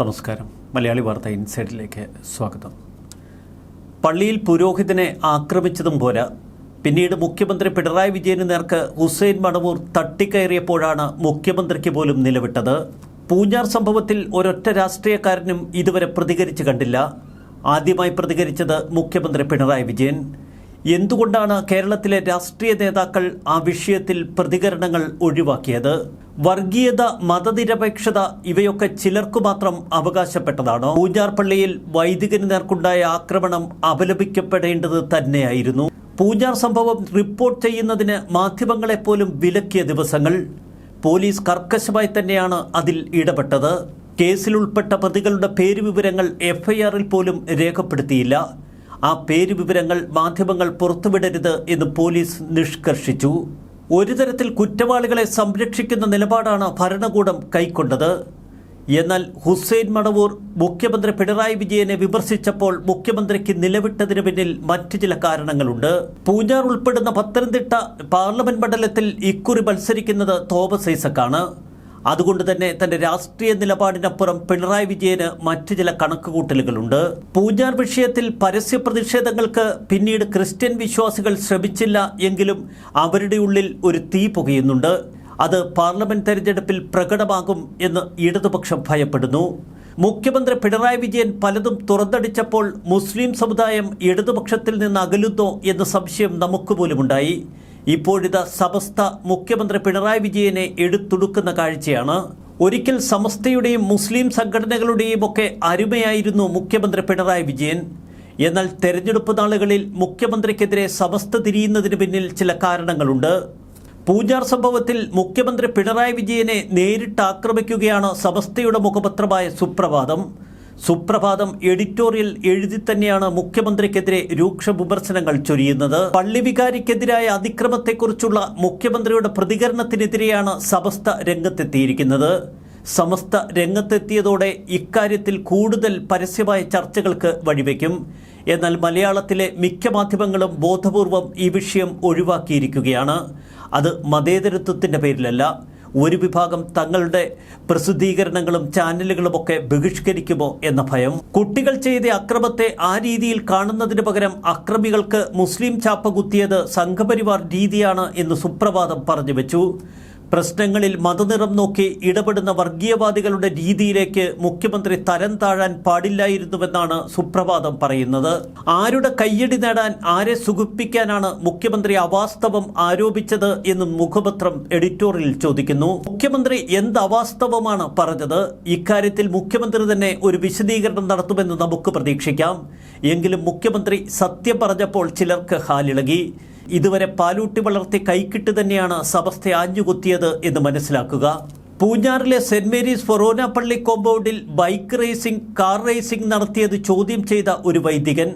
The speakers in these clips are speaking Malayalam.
നമസ്കാരം. മലയാളി വാർത്ത ഇൻസൈഡിലേക്ക് സ്വാഗതം. പള്ളിയിൽ പുരോഹിതനെ ആക്രമിച്ചതും പോരാ. പിന്നീട് മുഖ്യമന്ത്രി പിണറായി വിജയന് നേർക്ക് ഹുസൈൻ മണവൂർ തട്ടിക്കയറിയപ്പോഴാണ് മുഖ്യമന്ത്രിക്ക് പോലും നിലവിട്ടത്. പൂഞ്ഞാർ സംഭവത്തിൽ ഒരൊറ്റ രാഷ്ട്രീയക്കാരനും ഇതുവരെ പ്രതികരിച്ചു കണ്ടില്ല. ആദ്യമായി പ്രതികരിച്ചത് മുഖ്യമന്ത്രി പിണറായി വിജയൻ. എന്തുകൊണ്ടാണ് കേരളത്തിലെ രാഷ്ട്രീയ നേതാക്കൾ ആ വിഷയത്തിൽ പ്രതികരണങ്ങൾ ഒഴിവാക്കിയത്? വർഗീയത മതനിരപേക്ഷത ഇവയൊക്കെ ചിലർക്കു മാത്രം അവകാശപ്പെട്ടതാണ്. പൂഞ്ഞാർപ്പള്ളിയിൽ വൈദികന് നേർക്കുണ്ടായ ആക്രമണം അപലപിക്കപ്പെടേണ്ടത് തന്നെയായിരുന്നു. പൂഞ്ഞാർ സംഭവം റിപ്പോർട്ട് ചെയ്യുന്നതിന് മാധ്യമങ്ങളെപ്പോലും വിലക്കിയ ദിവസങ്ങൾ. പോലീസ് കർക്കശമായി തന്നെയാണ് അതിൽ ഇടപെട്ടത്. കേസിലുൾപ്പെട്ട പ്രതികളുടെ പേരുവിവരങ്ങൾ എഫ്ഐആറിൽ പോലും രേഖപ്പെടുത്തിയില്ല. ആ പേര് വിവരങ്ങൾ മാധ്യമങ്ങൾ പുറത്തുവിടരുത് എന്ന് പോലീസ് നിഷ്കർഷിച്ചു. ഒരു തരത്തിൽ കുറ്റവാളികളെ സംരക്ഷിക്കുന്ന നിലപാടാണ് ഭരണകൂടം കൈക്കൊണ്ടത്. എന്നാൽ ഹുസൈൻ മടവൂർ മുഖ്യമന്ത്രി പിണറായി വിജയനെ വിമർശിച്ചപ്പോൾ മുഖ്യമന്ത്രിക്ക് നിലവിട്ടതിന് പിന്നിൽ മറ്റു ചില കാരണങ്ങളുണ്ട്. പൂഞ്ഞാർ ഉൾപ്പെടുന്ന പത്തനംതിട്ട പാർലമെന്റ് മണ്ഡലത്തിൽ ഇക്കുറി മത്സരിക്കുന്നത് തോമസ് ഐസക്കാണ്. അതുകൊണ്ട് തന്നെ തന്റെ രാഷ്ട്രീയ നിലപാടിനപ്പുറം പിണറായി വിജയന് മറ്റു ചില കണക്കുകൂട്ടലുകളുണ്ട്. പൂഞ്ഞാർ വിഷയത്തിൽ പരസ്യ പ്രതിഷേധങ്ങൾക്ക് പിന്നീട് ക്രിസ്ത്യൻ വിശ്വാസികൾ ശ്രമിച്ചില്ല എങ്കിലും അവരുടെ ഉള്ളിൽ ഒരു തീ പുകയുന്നുണ്ട്. അത് പാർലമെന്റ് തെരഞ്ഞെടുപ്പിൽ പ്രകടമാകും എന്ന് ഇടതുപക്ഷം ഭയപ്പെടുന്നു. മുഖ്യമന്ത്രി പിണറായി വിജയൻ പലതും തുറന്നടിച്ചപ്പോൾ മുസ്ലിം സമുദായം ഇടതുപക്ഷത്തിൽ നിന്ന് അകലുന്നോ എന്ന സംശയം നമുക്ക് പോലുമുണ്ടായി ഇപ്പോഴിതാ സമസ്ത മുഖ്യമന്ത്രി പിണറായി വിജയനെ എടുത്തുടുക്കുന്ന കാഴ്ചയാണ്. ഒരിക്കൽ സമസ്തയുടെയും മുസ്ലിം സംഘടനകളുടെയും ഒക്കെ അരുമയായിരുന്നു മുഖ്യമന്ത്രി പിണറായി വിജയൻ. എന്നാൽ തെരഞ്ഞെടുപ്പ് നാളുകളിൽ മുഖ്യമന്ത്രിക്കെതിരെ സമസ്ത തിരിയുന്നതിന് പിന്നിൽ ചില കാരണങ്ങളുണ്ട്. പൂജാർ സംഭവത്തിൽ മുഖ്യമന്ത്രി പിണറായി വിജയനെ നേരിട്ട് ആക്രമിക്കുകയാണ് സമസ്തയുടെ മുഖപത്രമായ സുപ്രഭാതം. സുപ്രഭാതം എഡിറ്റോറിയൽ എഴുതി തന്നെയാണ് മുഖ്യമന്ത്രിക്കെതിരെ രൂക്ഷ വിമർശനങ്ങൾ ചൊരിയുന്നത്. പള്ളിവികാരിക്കെതിരായ അതിക്രമത്തെക്കുറിച്ചുള്ള മുഖ്യമന്ത്രിയുടെ പ്രതികരണത്തിനെതിരെയാണ് സമസ്ത രംഗത്തെത്തിയിരിക്കുന്നത്. സമസ്ത രംഗത്തെത്തിയതോടെ ഇക്കാര്യത്തിൽ കൂടുതൽ പരസ്യമായ ചർച്ചകൾക്ക് വഴിവെക്കും. എന്നാൽ മലയാളത്തിലെ മിക്ക മാധ്യമങ്ങളും ബോധപൂർവം ഈ വിഷയം ഒഴിവാക്കിയിരിക്കുകയാണ്. അത് മതേതരത്വത്തിന്റെ പേരിലല്ല ഒരു വിഭാഗം തങ്ങളുടെ പ്രസിദ്ധീകരണങ്ങളും ചാനലുകളും ഒക്കെ ബഹിഷ്കരിക്കുമോ എന്ന ഭയം. കുട്ടികൾ ചെയ്ത അക്രമത്തെ ആ രീതിയിൽ കാണുന്നതിന് പകരം അക്രമികൾക്ക് മുസ്ലിം ചാപ്പ കുത്തിയത് സംഘപരിവാർ രീതിയാണ് എന്ന് സുപ്രഭാതം പറഞ്ഞു വെച്ചു. പ്രശ്നങ്ങളിൽ മതനിറം നോക്കി ഇടപെടുന്ന വർഗീയവാദികളുടെ രീതിയിലേക്ക് മുഖ്യമന്ത്രി തരം താഴാൻ പാടില്ലായിരുന്നുവെന്നാണ് സുപ്രഭാതം പറയുന്നത്. ആരുടെ കയ്യടി നേടാൻ ആരെ സുഖിപ്പിക്കാനാണ് മുഖ്യമന്ത്രി അവാസ്തവം ആരോപിച്ചത് എന്നും മുഖപത്രം എഡിറ്റോറിയൽ ചോദിക്കുന്നു. മുഖ്യമന്ത്രി എന്ത് അവാസ്തവമാണ് പറഞ്ഞത്? ഇക്കാര്യത്തിൽ മുഖ്യമന്ത്രി തന്നെ ഒരു വിശദീകരണം നടത്തുമെന്ന് നമുക്ക് പ്രതീക്ഷിക്കാം. എങ്കിലും മുഖ്യമന്ത്രി സത്യം പറഞ്ഞപ്പോൾ ചിലർക്ക് ഹാലിളകി. ഇതുവരെ പാലൂട്ടി വളർത്തി കൈക്കിട്ട് തന്നെയാണ് സമസ്ത ആഞ്ഞുകുത്തിയത് എന്ന് മനസ്സിലാക്കുക. പൂഞ്ഞാറിലെ സെന്റ് മേരീസ് ഫൊറോന പള്ളി കോമ്പൗണ്ടിൽ ബൈക്ക് റേസിംഗ് കാർ റേസിംഗ് നടത്തിയത് ചോദ്യം ചെയ്ത ഒരു വൈദികൻ.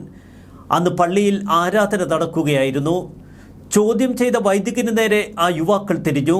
അന്ന് പള്ളിയിൽ ആരാധന നടക്കുകയായിരുന്നു. ചോദ്യം ചെയ്ത വൈദികന് നേരെ ആ യുവാക്കൾ തിരിഞ്ഞു.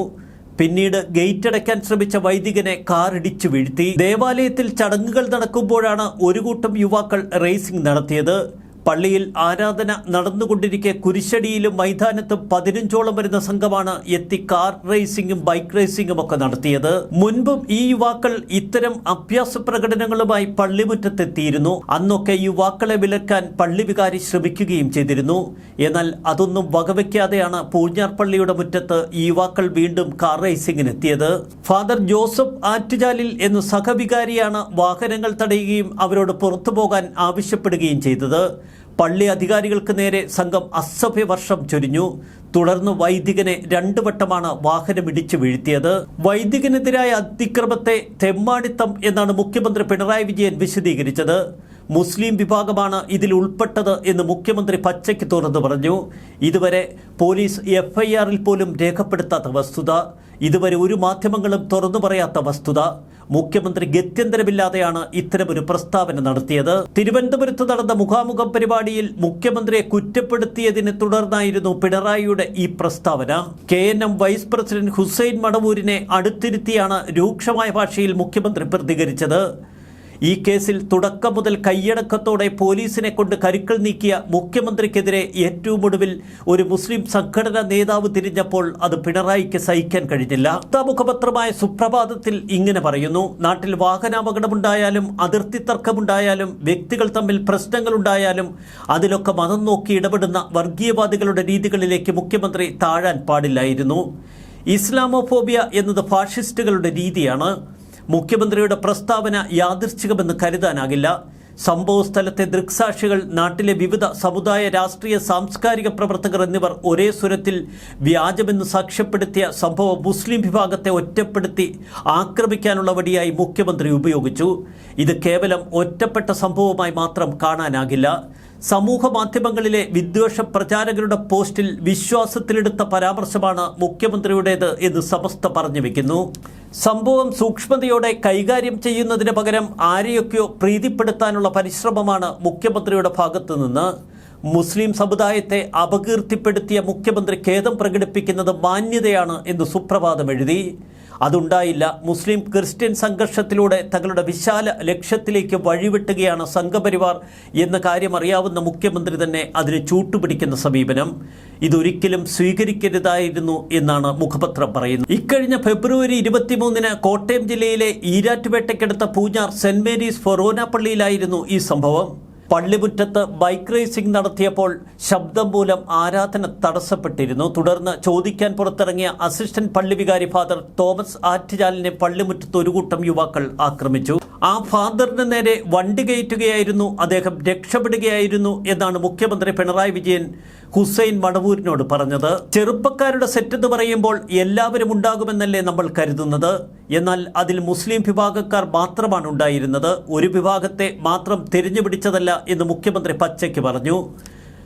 പിന്നീട് ഗേറ്റ് അടയ്ക്കാൻ ശ്രമിച്ച വൈദികനെ കാറിടിച്ചു വീഴ്ത്തി. ദേവാലയത്തിൽ ചടങ്ങുകൾ നടക്കുമ്പോഴാണ് ഒരു കൂട്ടം യുവാക്കൾ റേസിംഗ് നടത്തിയത്. പള്ളിയിൽ ആരാധന നടന്നുകൊണ്ടിരിക്കെ കുരിശടിയിലും മൈതാനത്തും പതിനഞ്ചോളം വരുന്ന സംഘമാണ് എത്തി കാർ റേസിംഗും ബൈക്ക് റേസിംഗും ഒക്കെ നടത്തിയത്. മുൻപും ഈ യുവാക്കൾ ഇത്തരം അഭ്യാസ പ്രകടനങ്ങളുമായി പള്ളിമുറ്റത്തെത്തിയിരുന്നു. അന്നൊക്കെ യുവാക്കളെ വിലക്കാൻ പള്ളി വികാരി ശ്രമിക്കുകയും ചെയ്തിരുന്നു. എന്നാൽ അതൊന്നും വകവയ്ക്കാതെയാണ് പൂഞ്ഞാർ പള്ളിയുടെ മുറ്റത്ത് യുവാക്കൾ വീണ്ടും കാർ റേസിംഗിനെത്തിയത് ഫാദർ ജോസഫ് ആറ്റുചാലിൽ എന്ന സഹവികാരിയാണ് വാഹനങ്ങൾ തടയുകയും അവരോട് പുറത്തു പോകാൻ ആവശ്യപ്പെടുകയും ചെയ്തത്. പള്ളി അധികാരികൾക്ക് നേരെ സംഘം അസഭ്യവർഷം ചൊരിഞ്ഞു. തുടർന്ന് വൈദികനെ രണ്ടു വട്ടമാണ് വാഹനം ഇടിച്ചു വീഴ്ത്തിയത്. വൈദികനെതിരായ അതിക്രമത്തെ തെമ്മാടിത്തം എന്നാണ് മുഖ്യമന്ത്രി പിണറായി വിജയൻ വിശദീകരിച്ചത്. മുസ്ലിം വിഭാഗമാണ് ഇതിൽ ഉൾപ്പെട്ടത് എന്ന് മുഖ്യമന്ത്രി പച്ചയ്ക്ക് തുറന്നു പറഞ്ഞു. ഇതുവരെ പോലീസ് എഫ്ഐആറിൽ പോലും രേഖപ്പെടുത്താത്ത വസ്തുത. ഇതുവരെ ഒരു മാധ്യമങ്ങളും തുറന്നു പറയാത്ത വസ്തുത. മുഖ്യമന്ത്രി ഗത്യന്തരമില്ലാതെയാണ് ഇത്തരമൊരു പ്രസ്താവന നടത്തിയത്. തിരുവനന്തപുരത്ത് നടന്ന മുഖാമുഖം പരിപാടിയിൽ മുഖ്യമന്ത്രിയെ കുറ്റപ്പെടുത്തിയതിനെ തുടർന്നായിരുന്നു പിണറായിയുടെ ഈ പ്രസ്താവന. കെ വൈസ് പ്രസിഡന്റ് ഹുസൈൻ മടവൂരിനെ അടുത്തിരുത്തിയാണ് രൂക്ഷമായ ഭാഷയിൽ മുഖ്യമന്ത്രി പ്രതികരിച്ചത്. ഈ കേസിൽ തുടക്കം മുതൽ കൈയടക്കത്തോടെ പോലീസിനെ കൊണ്ട് കരുക്കൾ നീക്കിയ മുഖ്യമന്ത്രിക്കെതിരെ ഏറ്റവും ഒടുവിൽ ഒരു മുസ്ലിം സംഘടനാ നേതാവ് തിരിഞ്ഞപ്പോൾ അത് പിണറായിക്ക് സഹിക്കാൻ കഴിഞ്ഞില്ല. മുഖപത്രമായ സുപ്രഭാതത്തിൽ ഇങ്ങനെ പറയുന്നു നാട്ടിൽ വാഹനാപകടമുണ്ടായാലും അതിർത്തി തർക്കമുണ്ടായാലും വ്യക്തികൾ തമ്മിൽ പ്രശ്നങ്ങളുണ്ടായാലും അതിലൊക്കെ മതം നോക്കി ഇടപെടുന്ന വർഗീയവാദികളുടെ രീതികളിലേക്ക് മുഖ്യമന്ത്രി താഴാൻ പാടില്ലായിരുന്നു. ഇസ്ലാമോഫോബിയ എന്നത് ഫാഷിസ്റ്റുകളുടെ രീതിയാണ്. മുഖ്യമന്ത്രിയുടെ പ്രസ്താവന യാദൃച്ഛികമെന്ന് കരുതാനാകില്ല. സംഭവ സ്ഥലത്തെ ദൃക്സാക്ഷികൾ നാട്ടിലെ വിവിധ സമുദായ രാഷ്ട്രീയ സാംസ്കാരിക പ്രവർത്തകർ എന്നിവർ ഒരേ സ്വരത്തിൽ വ്യാജമെന്ന് സാക്ഷ്യപ്പെടുത്തിയ സംഭവം മുസ്ലിം വിഭാഗത്തെ ഒറ്റപ്പെടുത്തി ആക്രമിക്കാനുള്ള വടിയായി മുഖ്യമന്ത്രി ഉപയോഗിച്ചു. ഇത് കേവലം ഒറ്റപ്പെട്ട സംഭവമായി മാത്രം കാണാനാകില്ല. സമൂഹ മാധ്യമങ്ങളിലെ വിദ്വേഷ പ്രചാരകരുടെ പോസ്റ്റിൽ വിശ്വാസത്തിലെടുത്ത പരാമർശമാണ് മുഖ്യമന്ത്രിയുടേത് എന്ന് സമസ്ത പറഞ്ഞു വെക്കുന്നു. സംഭവം സൂക്ഷ്മതയോടെ കൈകാര്യം ചെയ്യുന്നതിന് പകരം ആരെയൊക്കെയോ പ്രീതിപ്പെടുത്താനുള്ള പരിശ്രമമാണ് മുഖ്യമന്ത്രിയുടെ ഭാഗത്തു നിന്ന് മുസ്ലിം സമുദായത്തെ അപകീർത്തിപ്പെടുത്തിയ മുഖ്യമന്ത്രി ഖേദം പ്രകടിപ്പിക്കുന്നത് മാന്യതയാണ് എന്ന് സുപ്രഭാതം എഴുതി. അതുണ്ടായില്ല. മുസ്ലിം ക്രിസ്ത്യൻ സംഘർഷത്തിലൂടെ തങ്ങളുടെ വിശാല ലക്ഷ്യത്തിലേക്ക് വഴിവിട്ടുകയാണ് സംഘപരിവാർ എന്ന കാര്യം അറിയാവുന്ന മുഖ്യമന്ത്രി തന്നെ അതിന് ചൂട്ടുപിടിക്കുന്ന സമീപനം. ഇതൊരിക്കലും സ്വീകരിക്കരുതായിരുന്നു എന്നാണ് മുഖപത്രം പറയുന്നത്. ഇക്കഴിഞ്ഞ ഫെബ്രുവരി ഇരുപത്തിമൂന്നിന് കോട്ടയം ജില്ലയിലെ ഈരാറ്റുപേട്ടയ്ക്കടുത്ത പൂഞ്ഞാർ സെന്റ് മേരീസ് ഫൊറോന പള്ളിയിലായിരുന്നു ഈ സംഭവം. പള്ളിമുറ്റത്ത് ബൈക്ക് റേസിംഗ് നടത്തിയപ്പോൾ ശബ്ദം മൂലം ആരാധന തടസ്സപ്പെട്ടിരുന്നു. തുടർന്ന് ചോദിക്കാൻ പുറത്തിറങ്ങിയ അസിസ്റ്റന്റ് പള്ളി വികാരി ഫാദർ തോമസ് ആറ്റുചാലിനെ പള്ളിമുറ്റത്ത് ഒരു കൂട്ടം യുവാക്കൾ ആക്രമിച്ചു. ആ ഫാദറിന് നേരെ വണ്ടി കയറ്റുകയായിരുന്നു. അദ്ദേഹം രക്ഷപ്പെടുകയായിരുന്നു എന്നാണ് മുഖ്യമന്ത്രി പിണറായി വിജയൻ ഹുസൈൻ മണവൂരിനോട് പറഞ്ഞത്. ചെറുപ്പക്കാരുടെ സെറ്റ് എന്ന് പറയുമ്പോൾ എല്ലാവരും ഉണ്ടാകുമെന്നല്ലേ നമ്മൾ കരുതുന്നത്. എന്നാൽ അതിൽ മുസ്ലിം വിഭാഗക്കാർ മാത്രമാണ് ഉണ്ടായിരുന്നത്. ഒരു വിഭാഗത്തെ മാത്രം തിരിഞ്ഞു പിടിച്ചതല്ല എന്ന് മുഖ്യമന്ത്രി പച്ചയ്ക്ക് പറഞ്ഞു.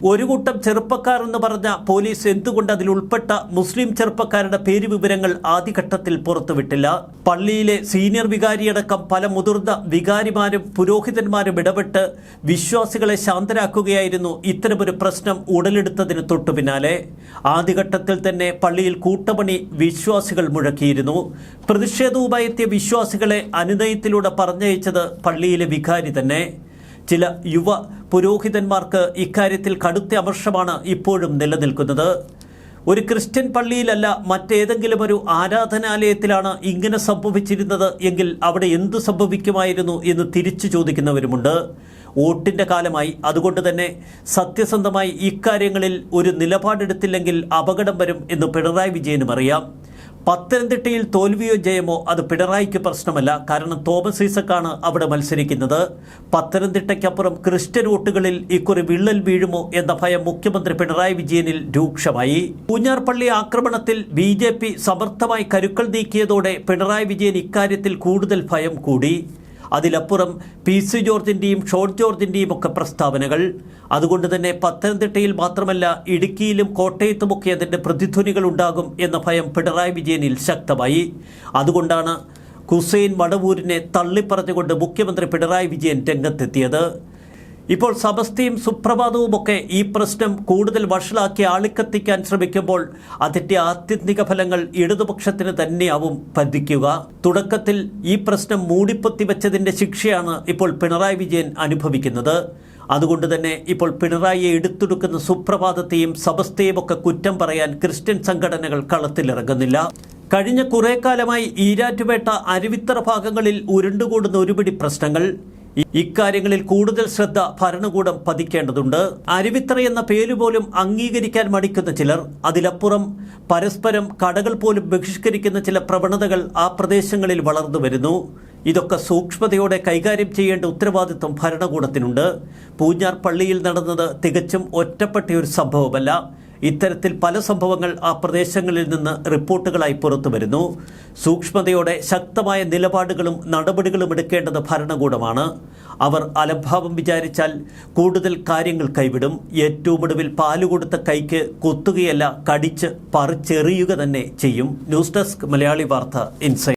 ഒരു കൂട്ടം ചെറുപ്പക്കാർ എന്ന് പറഞ്ഞ പോലീസ് എന്തുകൊണ്ട് അതിൽ ഉൾപ്പെട്ട മുസ്ലിം ചെറുപ്പക്കാരുടെ പേര് വിവരങ്ങൾ ആദ്യഘട്ടത്തിൽ പുറത്തുവിട്ടില്ല? പള്ളിയിലെ സീനിയർ വികാരിയടക്കം പല മുതിർന്ന വികാരിമാരും പുരോഹിതന്മാരും ഇടപെട്ട് വിശ്വാസികളെ ശാന്തരാക്കുകയായിരുന്നു ഇത്തരമൊരു പ്രശ്നം ഉടലെടുത്തതിന് തൊട്ടു പിന്നാലെ. ആദ്യഘട്ടത്തിൽ തന്നെ പള്ളിയിൽ കൂട്ടമണി വിശ്വാസികൾ മുഴക്കിയിരുന്നു. പ്രതിഷേധവുമായി എത്തിയ വിശ്വാസികളെ അനുനയത്തിലൂടെ പറഞ്ഞയച്ചത് പള്ളിയിലെ വികാരി തന്നെ. ചില യുവ പുരോഹിതന്മാർക്ക് ഇക്കാര്യത്തിൽ കടുത്ത അമർഷമാണ് ഇപ്പോഴും നിലനിൽക്കുന്നത്. ഒരു ക്രിസ്ത്യൻ പള്ളിയിലല്ല മറ്റേതെങ്കിലും ഒരു ആരാധനാലയത്തിലാണ് ഇങ്ങനെ സംഭവിച്ചിരുന്നത് എങ്കിൽ അവിടെ എന്തു സംഭവിക്കുമായിരുന്നു എന്ന് തിരിച്ചു ചോദിക്കുന്നവരുമുണ്ട്. വോട്ടിന്റെ കാലമായി. അതുകൊണ്ട് തന്നെ സത്യസന്ധമായി ഇക്കാര്യങ്ങളിൽ ഒരു നിലപാടെടുത്തില്ലെങ്കിൽ അപകടം വരും എന്ന് പിണറായി വിജയനും അറിയാം. പത്തനംതിട്ടയിൽ തോൽവിയോ ജയമോ അത് പിണറായിക്ക് പ്രശ്നമല്ല. കാരണം തോമസ് ഈസക്കാണ് അവിടെ മത്സരിക്കുന്നത്. പത്തനംതിട്ടയ്ക്കപ്പുറം ക്രിസ്ത്യൻ വോട്ടുകളിൽ ഇക്കുറി വിള്ളൽ വീഴുമോ എന്ന ഭയം മുഖ്യമന്ത്രി പിണറായി വിജയനിൽ രൂക്ഷമായി. പൂഞ്ഞാർപ്പള്ളി ആക്രമണത്തിൽ ബി ജെ പി സമർത്ഥമായി കരുക്കൾ നീക്കിയതോടെ പിണറായി വിജയൻ ഇക്കാര്യത്തിൽ കൂടുതൽ ഭയം കൂടി. അതിലപ്പുറം പി സി ജോർജിന്റെയും ഷോൺ ജോർജിന്റെയും ഒക്കെ പ്രസ്താവനകൾ. അതുകൊണ്ട് തന്നെ പത്തനംതിട്ടയിൽ മാത്രമല്ല ഇടുക്കിയിലും കോട്ടയത്തുമൊക്കെ അതിന്റെ പ്രതിധ്വനികൾ ഉണ്ടാകും എന്ന ഭയം പിണറായി വിജയനിൽ ശക്തമായി. അതുകൊണ്ടാണ് ഹുസൈൻ വടവൂരിനെ തള്ളിപ്പറഞ്ഞുകൊണ്ട് മുഖ്യമന്ത്രി പിണറായി വിജയൻ രംഗത്തെത്തിയത്. ഇപ്പോൾ സമസ്തയും സുപ്രഭാതവുമൊക്കെ ഈ പ്രശ്നം കൂടുതൽ വഷളാക്കി ആളിക്കത്തിക്കാൻ ശ്രമിക്കുമ്പോൾ അതിന്റെ ആത്യന്തിക ഫലങ്ങൾ ഇടതുപക്ഷത്തിന് തന്നെയാവും പതിക്കുക. തുടക്കത്തിൽ ഈ പ്രശ്നം മൂടിപ്പൊത്തി വെച്ചതിന്റെ ശിക്ഷയാണ് ഇപ്പോൾ പിണറായി വിജയൻ അനുഭവിക്കുന്നത്. അതുകൊണ്ട് തന്നെ ഇപ്പോൾ പിണറായിയെ എടുത്തെടുക്കുന്ന സുപ്രഭാതത്തെയും സമസ്തയും ഒക്കെ കുറ്റം പറയാൻ ക്രിസ്ത്യൻ സംഘടനകൾ കളത്തിലിറങ്ങുന്നില്ല. കഴിഞ്ഞ കുറേ കാലമായി ഈരാറ്റുപേട്ട അരുവിത്തറ ഭാഗങ്ങളിൽ ഉരുണ്ടുകൂടുന്ന ഒരുപിടി പ്രശ്നങ്ങൾ. ഇക്കാര്യങ്ങളിൽ കൂടുതൽ ശ്രദ്ധ ഭരണകൂടം പതിക്കേണ്ടതുണ്ട്. അരുവിത്ര എന്ന പേര് പോലും അംഗീകരിക്കാൻ മടിക്കുന്ന ചിലർ അതിലപ്പുറം പരസ്പരം കടകൾ പോലും ബഹിഷ്കരിക്കുന്ന ചില പ്രവണതകൾ ആ പ്രദേശങ്ങളിൽ വളർന്നു വരുന്നു. ഇതൊക്കെ സൂക്ഷ്മതയോടെ കൈകാര്യം ചെയ്യേണ്ട ഉത്തരവാദിത്വം ഭരണകൂടത്തിനുണ്ട്. പൂഞ്ഞാർ പള്ളിയിൽ നടന്നത് തികച്ചും ഒറ്റപ്പെട്ട ഒരു സംഭവമല്ല. ഇത്തരത്തിൽ പല സംഭവങ്ങൾ ആ പ്രദേശങ്ങളിൽ നിന്ന് റിപ്പോർട്ടുകളായി പുറത്തു വരുന്നു. സൂക്ഷ്മതയോടെ ശക്തമായ നിലപാടുകളും നടപടികളും എടുക്കേണ്ടത് ഭരണകൂടമാണ്. അവർ അലംഭാവം വിചാരിച്ചാൽ കൂടുതൽ കാര്യങ്ങൾ കൈവിടും. ഏറ്റവും ഒടുവിൽ പാൽ കൊടുത്ത കൈക്ക് കൊത്തുകയല്ല കടിച്ച് പറിച്ചെറിയുക തന്നെ ചെയ്യും. ന്യൂസ് ഡെസ്ക് മലയാളി വാർത്ത ഇൻസൈറ്റ്